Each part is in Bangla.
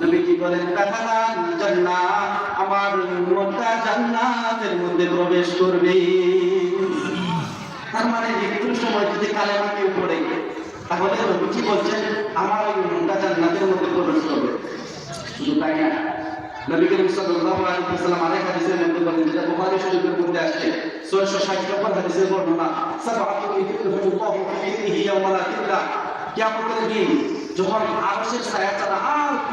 নবীজি বলেন দাখালান জান্নাত, আমার উম্মতটা জান্নাতের মধ্যে প্রবেশ করবে। তার মানে মৃত্যুর সময় যদি কালেমা কেউ পড়ে, তাহলে নবীজি বলছেন, আমার ওই উম্মতটা জান্নাতের মধ্যে প্রবেশ করবে। শুধু তাই না, নবী করিম সাল্লাল্লাহু আলাইহি ওয়াসাল্লাম আরেক হাদিসের মধ্যে বলেন, যেটা বুখারী শরীফের মধ্যে আসছে 660 নম্বর হাদিসের বর্ণনা, সাবআতু ইযিল্লুহুল্লাহু ফি ইয়াওমা কিয়ামতের দিন যখন আরশের ছায়া ছাড়া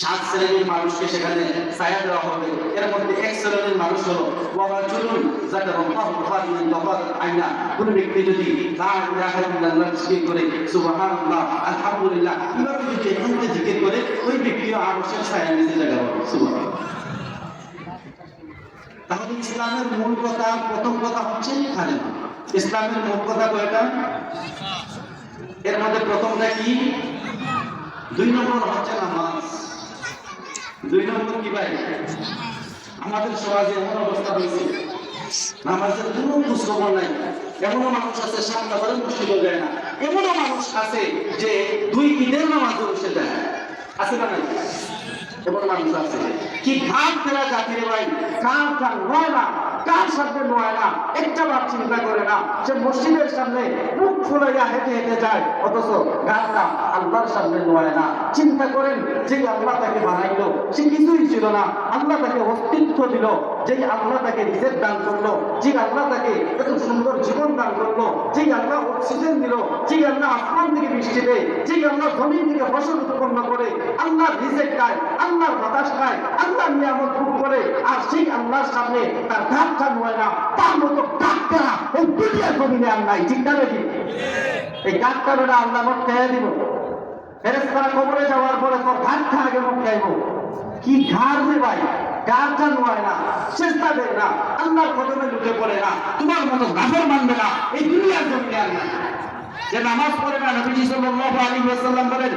সাত শ্রেণির মানুষকে সেখানে ছায়া দেওয়া হবে। এর মধ্যে এক শ্রেণির মানুষ হলো বাবা চলুন তফাত আইনা। কোন ব্যক্তি যদি জিকির করে আলহামদুলিল্লাহ যদি এখান জিকির করে, ওই ব্যক্তিও আবশ্যক জায়গা পাবে। সুবহানাল্লাহ। তাহলে ইসলামের মূল কথা, প্রথম কথা হচ্ছে ইসলামের মূল কথা কয়টা? এর মধ্যে প্রথমটা কি? দুই নম্বর হচ্ছে নামাজ। দুই নম্বর কি ভাই? আমাদের সমাজে এমন অবস্থা হয়েছে, নামাজের কোনো খোঁজখবর নাই। এমনও মানুষ আছে, সামনা করে মসজিদও যায় না। এমনও মানুষ আছে যে দুই ঈদের নামাজ বসে যায়। আছে না নাই? এমন মানুষ আছে। কি খান ফেরা জাতির ভাই, খান কার নয় না কার সামনে নয় না, একটা বার চিন্তা করে না সে মসজিদের সামনে মুখ ফুলাইয়া হেঁটে হেঁটে যায়, অথচ গানটা আল্লাহর সামনে নয় না। চিন্তা করেন যে আল্লাহ তাকে বানাইলো, সে কিছুই ছিল না। আল্লাহ তাকে অস্তিত্ব দিল যে আল্লাহ তাকে রিজেক্ট দান করল যে আল্লাহ তাকে এত সুন্দর জীবন দান করল যে আল্লাহ অক্সিজেন দিল যে আল্লাহ আসমান থেকে বৃষ্টি দেয় যে আল্লাহ জমিন থেকে ফসল উৎপন্ন করে, আল্লাহ রিজেক্ট খায় আল্লাহর বাতাস খায় সেই আল্লাহর সামনে তার ধাপটা নয় না, তার মতো ডাক্তারা এই দুনিয়া জমিনে আর নাই, ঠিক না নাকি? এই ডাক্তাররা আল্লাহ মত খেয়ে দিব। ফেরেস্তারা কবরে যাওয়ার পরে তোর ঘাটটা আগে মুখ খাইব কি ঘাড় দে ভাই? নয় না, চেষ্টা দেয় না, আল্লাহর কদমে পড়ে না, তোমার মতো গাফর মানবে না, এই দুনিয়ার জমিনে আর নাই। যে নামাজ পড়ে না, নবীজি সাল্লাল্লাহু আলাইহি ওয়াসাল্লাম বলেন